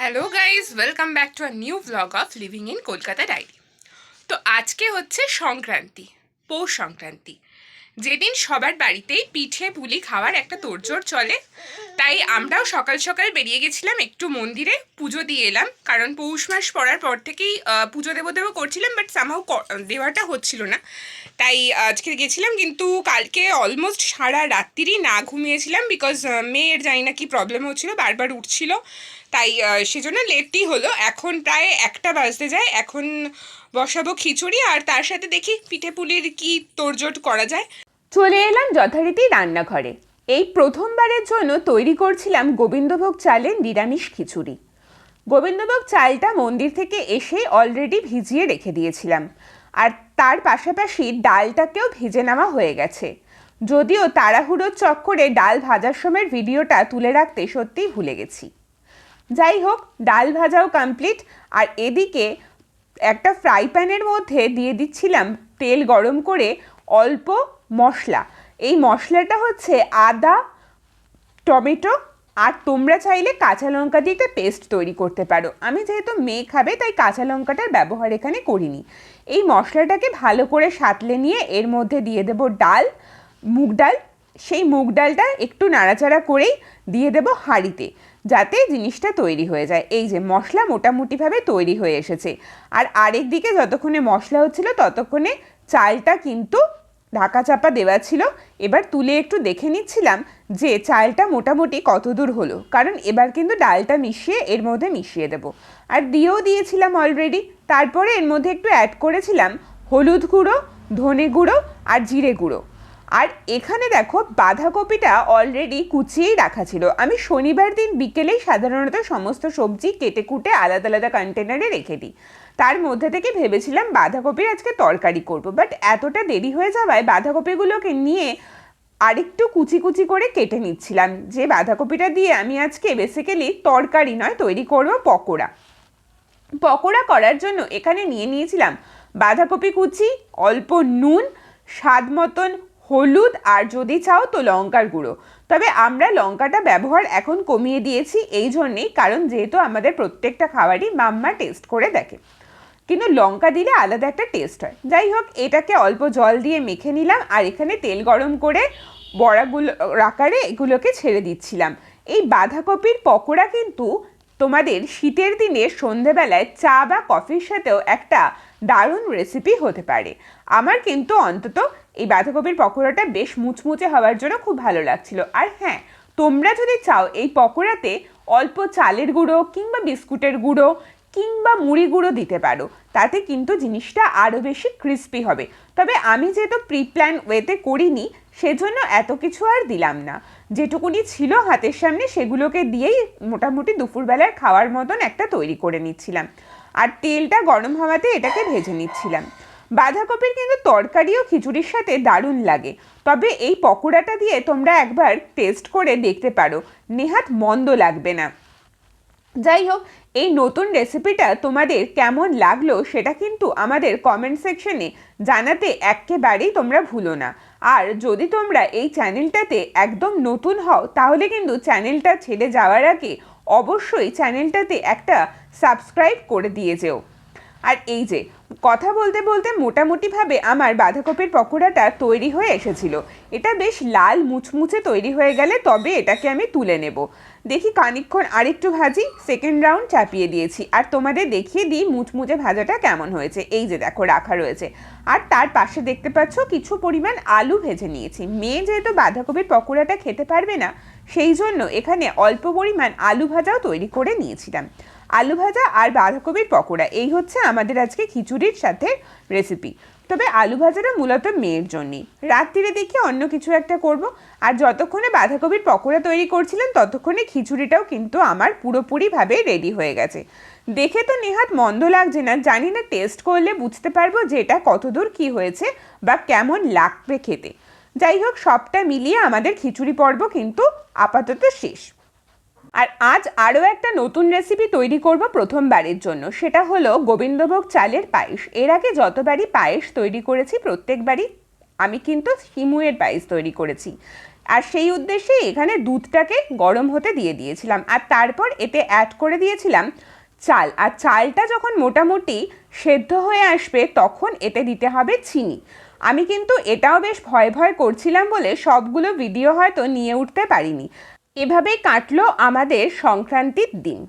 Hello guys welcome back to a new blog of living in Kolkata diary তো আজকে হচ্ছে সংক্রান্তি, পৌষ সংক্রান্তি। যেদিন সবার বাড়িতেই পিঠে পুলি খাওয়ার একটা তোড়জোড় চলে, তাই আমরাও সকাল সকাল বেরিয়ে গেছিলাম একটু মন্দিরে, পুজো দিয়ে এলাম। কারণ পৌষ মাস পড়ার পর থেকেই পুজো দেবো দেবো করছিলাম বাট সামহাও দেওয়াটা হচ্ছিল না। তাই আজকে গেছিলাম, কিন্তু কালকে অলমোস্ট সারা রাত্রিরই না ঘুমিয়েছিলাম বিকজ মেয়ের জানি না কি প্রবলেম হচ্ছিল, বারবার উঠছিল। তাই সেজন্য লেটই হলো। এখন প্রায় একটা বাজতে যায়। এখন বসাবো খিচুড়ি আর তার সাথে দেখি পিঠে পুলির কি তোড়জোড় করা যায়। চলে এলাম যথারীতি রান্নাঘরে। এই প্রথমবারের জন্য তৈরি করছিলাম গোবিন্দভোগ চালের নিরামিষ খিচুড়ি। গোবিন্দভোগ চালটা মন্দির থেকে এসে অলরেডি ভিজিয়ে রেখে দিয়েছিলাম। আর তার পাশাপাশি ডালটাকেও ভিজে নেওয়া হয়ে গেছে। যদিও তাড়াহুড়োর চক্করে ডাল ভাজার সময়ের ভিডিওটা তুলে রাখতে সত্যিই ভুলে গেছি। যাই হোক, ডাল ভাজাও কমপ্লিট আর এদিকে একটা ফ্রাই প্যানের মধ্যে দিয়ে দিচ্ছিলাম তেল গরম করে অল্প মশলা। এই মশলাটা হচ্ছে আদা, টমেটো আর তোমরা চাইলে কাঁচা লঙ্কা দিয়ে একটা পেস্ট তৈরি করতে পারো। আমি যেহেতু মেয়ে খাবে, তাই কাঁচা লঙ্কাটার ব্যবহার এখানে করিনি। এই মশলাটাকে ভালো করে সাঁতলে নিয়ে এর মধ্যে দিয়ে দেবো ডাল, মুগ ডাল সেই মুগ ডালটা একটু নাড়াচাড়া করেই দিয়ে দেবো হাঁড়িতে, যাতে জিনিসটা তৈরি হয়ে যায়। এই যে মশলা মোটামুটিভাবে তৈরি হয়ে এসেছে। আর আরেক দিকে যতক্ষণে মশলা হচ্ছিল, ততক্ষণে চালটা কিন্তু ঢাকা চাপা দেওয়া ছিল। এবার তুলে একটু দেখে নিচ্ছিলাম যে চালটা মোটামুটি কত দূর হলো, কারণ এবার কিন্তু ডালটা মিশিয়ে এর মধ্যে মিশিয়ে দেব। আর দিয়েও দিয়েছিলাম অলরেডি তারপরে এর মধ্যে একটু অ্যাড করেছিলাম হলুদ গুঁড়ো, ধনে গুঁড়ো আর জিরে গুঁড়ো। আর এখানে দেখো বাঁধাকপিটা অলরেডি কুচিয়েই রাখা ছিল। আমি শনিবার দিন বিকেলেই সাধারণত সমস্ত সবজি কেটে কুটে আলাদা আলাদা কন্টেনারে রেখে দিই। তার মধ্যে থেকে ভেবেছিলাম বাঁধাকপির আজকে তরকারি করব বাট এতটা দেরি হয়ে যাওয়ায় বাঁধাকপিগুলোকে নিয়ে আরেকটু কুচি কুচি করে কেটে নিচ্ছিলাম। যে বাঁধাকপিটা দিয়ে আমি আজকে বেসিক্যালি তরকারি নয়, তৈরি করব পকোড়া। পকোড়া করার জন্য এখানে নিয়ে নিয়েছিলাম বাঁধাকপি কুচি, অল্প নুন, স্বাদ মতন হলুদ আর যদি চাও তো লঙ্কার গুঁড়ো। তবে আমরা লঙ্কাটা ব্যবহার এখন কমিয়ে দিয়েছি এই জন্যেই, কারণ যেহেতু আমাদের প্রত্যেকটা খাবারই মাম্মা টেস্ট করে দেখে। কিন্তু লঙ্কা দিলে আলাদা একটা টেস্ট হয়। যাই হোক, এটাকে অল্প জল দিয়ে মেখে নিলাম আর এখানে তেল গরম করে বড়াগুলো, আকারে এগুলোকে ছেড়ে দিচ্ছিলাম। এই বাঁধাকপির পকোড়া কিন্তু তোমাদের শীতের দিনে সন্ধেবেলায় চা বা কফির সাথেও একটা দারুণ রেসিপি হতে পারে। আমার কিন্তু অন্তত এই বাঁধাকপির পকোড়াটা বেশ মুচমুচে হওয়ার জন্য খুব ভালো লাগছিল। আর হ্যাঁ তোমরা যদি চাও এই পকোড়াতে অল্প চালের গুঁড়ো কিংবা বিস্কুটের গুঁড়ো কিংবা মুড়ি গুঁড়ো দিতে পারো, তাতে কিন্তু জিনিসটা আরও বেশি ক্রিস্পি হবে। তবে আমি যেহেতু প্রি প্ল্যান ওয়েতে করিনি, সেজন্য এত কিছু আর দিলাম না। যেটুকুনি ছিল হাতের সামনে সেগুলোকে দিয়েই মোটামুটি দুপুরবেলার খাওয়ার মতন একটা তৈরি করে নিচ্ছিলাম। আর তেলটা গরম হওয়াতে এটাকে ভেজে নিচ্ছিলাম। বাঁধাকপির কিন্তু তরকারিও খিচুড়ির সাথে দারুণ লাগে। তবে এই পকোড়াটা দিয়ে তোমরা একবার টেস্ট করে দেখতে পারো। নেহাত মন্দ লাগবে না। যাই হোক, এই নতুন রেসিপিটা তোমাদের কেমন লাগল সেটা কিন্তু আমাদের কমেন্ট সেকশনে জানাতে একেবারেই তোমরা ভুলো না। আর যদি তোমরা এই চ্যানেলটাতে একদম নতুন হও, তাহলে কিন্তু চ্যানেলটা ছেড়ে যাওয়ার আগে অবশ্যই চ্যানেলটাতে একটা সাবস্ক্রাইব করে দিয়ে যেও। আর এই যে, কথা বলতে বলতে মোটামুটিভাবে আমার বাঁধাকপির পকোড়াটা তৈরি হয়ে এসেছিল। এটা বেশ লাল মুচমুচে তৈরি হয়ে গেলে তবে এটাকে আমি তুলে নেব। দেখি খানিকক্ষণ আরেকটু ভাজি সেকেন্ড রাউন্ড চাপিয়ে দিয়েছি। আর তোমাদের দেখিয়ে দিই মুচমুচে ভাজাটা কেমন হয়েছে। এই যে দেখো, রাখা রয়েছে। আর তার পাশে দেখতে পাচ্ছ কিছু পরিমাণ আলু ভেজে নিয়েছি। মেয়ে যেহেতু বাঁধাকপির পকোড়াটা খেতে পারবে না, সেই জন্য এখানে অল্প পরিমাণ আলু ভাজাও তৈরি করে নিয়েছিলাম। আলু ভাজা আর বাঁধাকপির পকোড়া, এই হচ্ছে আমাদের আজকে খিচুড়ির সাথে রেসিপি তবে আলু ভাজাটা মূলত মেয়ের জন্যই। রাত্রিরে দেখি অন্য কিছু একটা করব। আর যতক্ষণে বাঁধাকপির পকোড়া তৈরি করছিলেন ততক্ষণে খিচুড়িটাও কিন্তু আমার পুরোপুরিভাবে রেডি হয়ে গেছে। দেখে তো নেহাত মন্দ লাগছে না। জানি না টেস্ট করলে বুঝতে পারব যে এটা কতদূর কী হয়েছে বা কেমন লাগবে খেতে। যাই হোক, সবটা মিলিয়ে আমাদের খিচুড়ি পর্ব কিন্তু আপাতত শেষ। আর আজ আরও একটা নতুন রেসিপি তৈরি করব প্রথমবারের জন্য। সেটা হলো গোবিন্দভোগ চালের পায়েস। এর আগে যতবারই পায়েস তৈরি করেছি প্রত্যেকবারই আমি কিন্তু হিমুয়ের পায়েস তৈরি করেছি। আর সেই উদ্দেশ্যে এখানে দুধটাকে গরম হতে দিয়ে দিয়েছিলাম। আর তারপর এতে অ্যাড করে দিয়েছিলাম চাল। আর চালটা যখন মোটামুটি সেদ্ধ হয়ে আসবে তখন এতে দিতে হবে চিনি। আমি কিন্তু এটাও বেশ ভয় ভয় করছিলাম বলে সবগুলো ভিডিও হয়তো নিয়ে উঠতে পারিনি। এভাবেই কাটলো আমাদের সংক্রান্তির দিন।